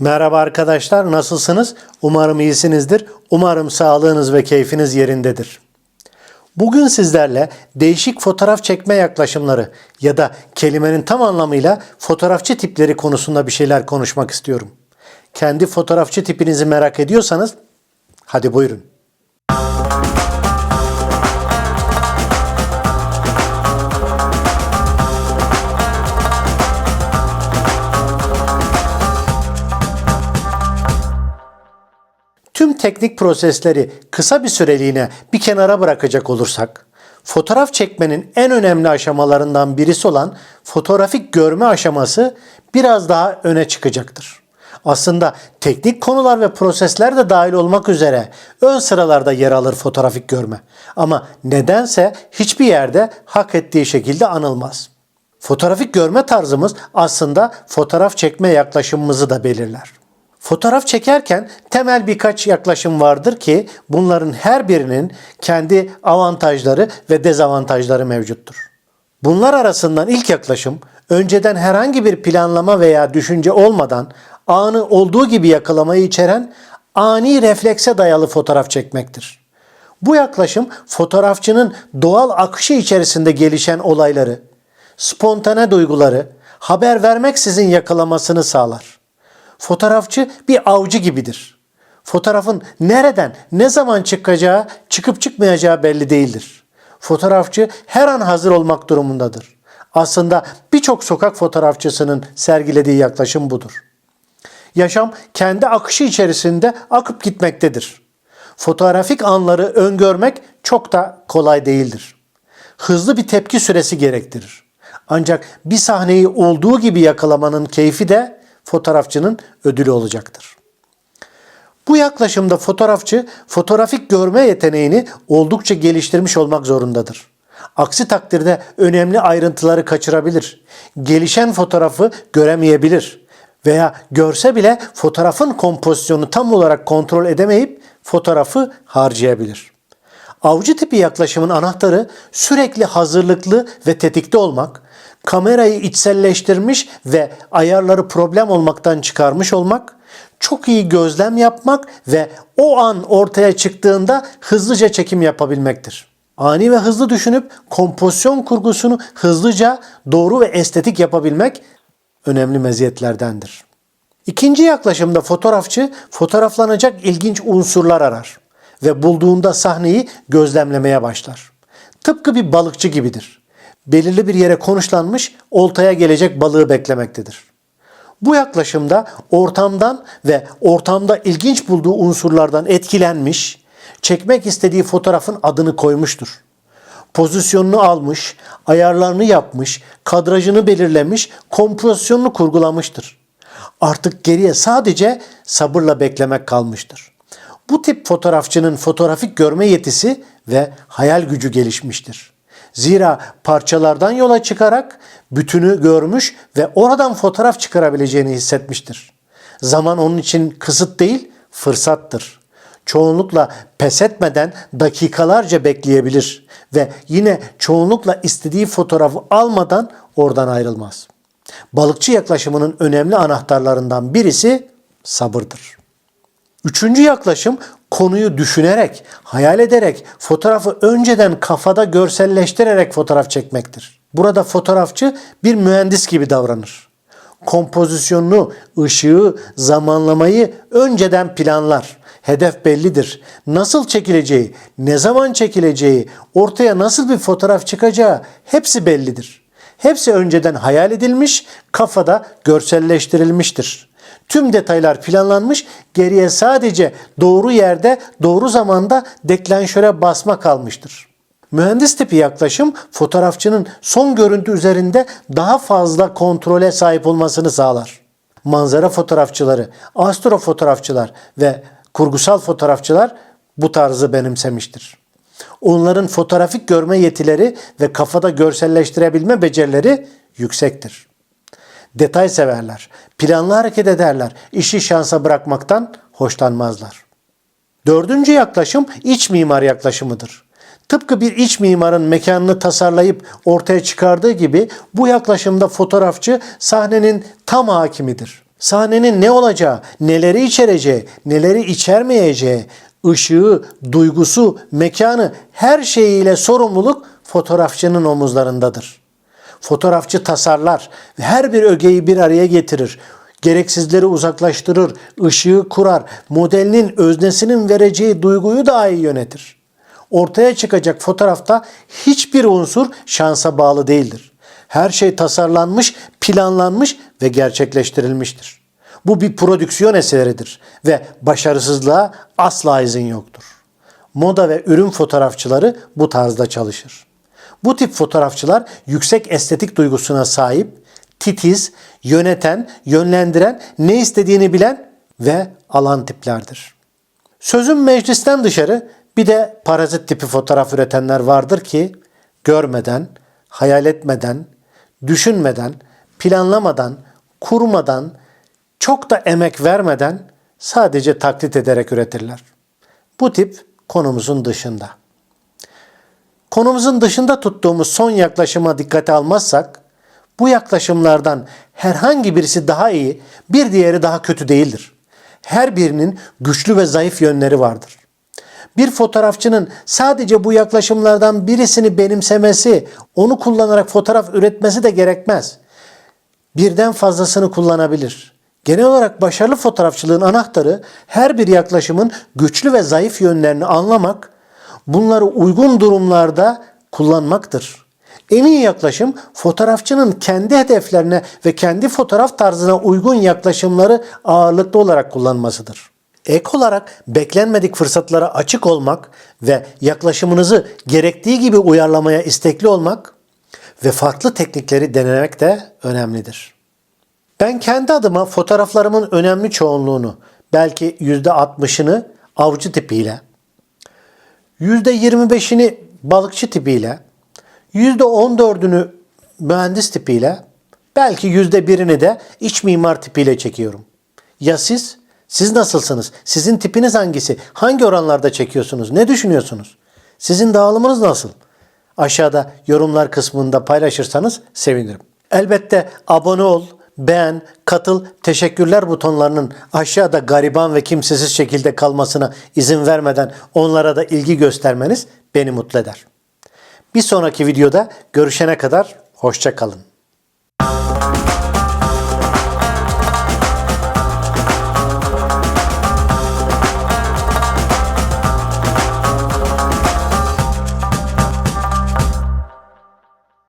Merhaba arkadaşlar, nasılsınız? Umarım iyisinizdir. Umarım sağlığınız ve keyfiniz yerindedir. Bugün sizlerle değişik fotoğraf çekme yaklaşımları ya da kelimenin tam anlamıyla fotoğrafçı tipleri konusunda bir şeyler konuşmak istiyorum. Kendi fotoğrafçı tipinizi merak ediyorsanız hadi buyurun. Tüm teknik prosesleri kısa bir süreliğine bir kenara bırakacak olursak, fotoğraf çekmenin en önemli aşamalarından birisi olan fotoğrafik görme aşaması biraz daha öne çıkacaktır. Aslında teknik konular ve prosesler de dahil olmak üzere ön sıralarda yer alır fotoğrafik görme. Ama nedense hiçbir yerde hak ettiği şekilde anılmaz. Fotoğrafik görme tarzımız aslında fotoğraf çekme yaklaşımımızı da belirler. Fotoğraf çekerken temel birkaç yaklaşım vardır ki bunların her birinin kendi avantajları ve dezavantajları mevcuttur. Bunlar arasından ilk yaklaşım önceden herhangi bir planlama veya düşünce olmadan anı olduğu gibi yakalamayı içeren ani reflekse dayalı fotoğraf çekmektir. Bu yaklaşım fotoğrafçının doğal akışı içerisinde gelişen olayları, spontane duyguları haber vermeksizin yakalamasını sağlar. Fotoğrafçı bir avcı gibidir. Fotoğrafın nereden, ne zaman çıkacağı, çıkıp çıkmayacağı belli değildir. Fotoğrafçı her an hazır olmak durumundadır. Aslında birçok sokak fotoğrafçısının sergilediği yaklaşım budur. Yaşam kendi akışı içerisinde akıp gitmektedir. Fotoğrafik anları öngörmek çok da kolay değildir. Hızlı bir tepki süresi gerektirir. Ancak bir sahneyi olduğu gibi yakalamanın keyfi de fotoğrafçının ödülü olacaktır. Bu yaklaşımda fotoğrafçı fotoğrafik görme yeteneğini oldukça geliştirmiş olmak zorundadır. Aksi takdirde önemli ayrıntıları kaçırabilir. Gelişen fotoğrafı göremeyebilir veya görse bile fotoğrafın kompozisyonu tam olarak kontrol edemeyip fotoğrafı harcayabilir. Avcı tipi yaklaşımın anahtarı sürekli hazırlıklı ve tetikte olmak, kamerayı içselleştirmiş ve ayarları problem olmaktan çıkarmış olmak, çok iyi gözlem yapmak ve o an ortaya çıktığında hızlıca çekim yapabilmektir. Ani ve hızlı düşünüp kompozisyon kurgusunu hızlıca doğru ve estetik yapabilmek önemli meziyetlerdendir. İkinci yaklaşımda fotoğrafçı fotoğraflanacak ilginç unsurlar arar ve bulduğunda sahneyi gözlemlemeye başlar. Tıpkı bir balıkçı gibidir. Belirli bir yere konuşlanmış oltaya gelecek balığı beklemektedir. Bu yaklaşımda ortamdan ve ortamda ilginç bulduğu unsurlardan etkilenmiş, çekmek istediği fotoğrafın adını koymuştur. Pozisyonunu almış, ayarlarını yapmış, kadrajını belirlemiş, kompozisyonunu kurgulamıştır. Artık geriye sadece sabırla beklemek kalmıştır. Bu tip fotoğrafçının fotoğrafik görme yetisi ve hayal gücü gelişmiştir. Zira parçalardan yola çıkarak bütünü görmüş ve oradan fotoğraf çıkarabileceğini hissetmiştir. Zaman onun için kısıt değil, fırsattır. Çoğunlukla pes etmeden dakikalarca bekleyebilir ve yine çoğunlukla istediği fotoğrafı almadan oradan ayrılmaz. Balıkçı yaklaşımının önemli anahtarlarından birisi sabırdır. Üçüncü yaklaşım konuyu düşünerek, hayal ederek, fotoğrafı önceden kafada görselleştirerek fotoğraf çekmektir. Burada fotoğrafçı bir mühendis gibi davranır. Kompozisyonunu, ışığı, zamanlamayı önceden planlar. Hedef bellidir. Nasıl çekileceği, ne zaman çekileceği, ortaya nasıl bir fotoğraf çıkacağı hepsi bellidir. Hepsi önceden hayal edilmiş, kafada görselleştirilmiştir. Tüm detaylar planlanmış, geriye sadece doğru yerde, doğru zamanda deklanşöre basma kalmıştır. Mühendis tipi yaklaşım fotoğrafçının son görüntü üzerinde daha fazla kontrole sahip olmasını sağlar. Manzara fotoğrafçıları, astro fotoğrafçılar ve kurgusal fotoğrafçılar bu tarzı benimsemiştir. Onların fotoğrafik görme yetileri ve kafada görselleştirebilme becerileri yüksektir. Detay severler, planlı hareket ederler, işi şansa bırakmaktan hoşlanmazlar. Dördüncü yaklaşım iç mimar yaklaşımıdır. Tıpkı bir iç mimarın mekanını tasarlayıp ortaya çıkardığı gibi bu yaklaşımda fotoğrafçı sahnenin tam hakimidir. Sahnenin ne olacağı, neleri içereceği, neleri içermeyeceği, ışığı, duygusu, mekanı her şeyiyle sorumluluk fotoğrafçının omuzlarındadır. Fotoğrafçı tasarlar ve her bir ögeyi bir araya getirir. Gereksizleri uzaklaştırır, ışığı kurar, modelinin öznesinin vereceği duyguyu daha iyi yönetir. Ortaya çıkacak fotoğrafta hiçbir unsur şansa bağlı değildir. Her şey tasarlanmış, planlanmış ve gerçekleştirilmiştir. Bu bir prodüksiyon eseridir ve başarısızlığa asla izin yoktur. Moda ve ürün fotoğrafçıları bu tarzda çalışır. Bu tip fotoğrafçılar yüksek estetik duygusuna sahip, titiz, yöneten, yönlendiren, ne istediğini bilen ve alan tiplerdir. Sözüm meclisten dışarı bir de parazit tipi fotoğraf üretenler vardır ki görmeden, hayal etmeden, düşünmeden, planlamadan, kurmadan, çok da emek vermeden sadece taklit ederek üretirler. Bu tip konumuzun dışında. Konumuzun dışında tuttuğumuz son yaklaşıma dikkate almazsak, bu yaklaşımlardan herhangi birisi daha iyi, bir diğeri daha kötü değildir. Her birinin güçlü ve zayıf yönleri vardır. Bir fotoğrafçının sadece bu yaklaşımlardan birisini benimsemesi, onu kullanarak fotoğraf üretmesi de gerekmez. Birden fazlasını kullanabilir. Genel olarak başarılı fotoğrafçılığın anahtarı her bir yaklaşımın güçlü ve zayıf yönlerini anlamak, bunları uygun durumlarda kullanmaktır. En iyi yaklaşım fotoğrafçının kendi hedeflerine ve kendi fotoğraf tarzına uygun yaklaşımları ağırlıklı olarak kullanmasıdır. Ek olarak beklenmedik fırsatlara açık olmak ve yaklaşımınızı gerektiği gibi uyarlamaya istekli olmak ve farklı teknikleri denemek de önemlidir. Ben kendi adıma fotoğraflarımın önemli çoğunluğunu, belki %60'ını avcı tipiyle, %25'ini balıkçı tipiyle, %14'ünü mühendis tipiyle, belki %1'ini de iç mimar tipiyle çekiyorum. Ya siz? Siz nasılsınız? Sizin tipiniz hangisi? Hangi oranlarda çekiyorsunuz? Ne düşünüyorsunuz? Sizin dağılımınız nasıl? Aşağıda yorumlar kısmında paylaşırsanız sevinirim. Elbette abone ol, beğen, katıl, teşekkürler butonlarının aşağıda gariban ve kimsesiz şekilde kalmasına izin vermeden onlara da ilgi göstermeniz beni mutlu eder. Bir sonraki videoda görüşene kadar hoşça kalın.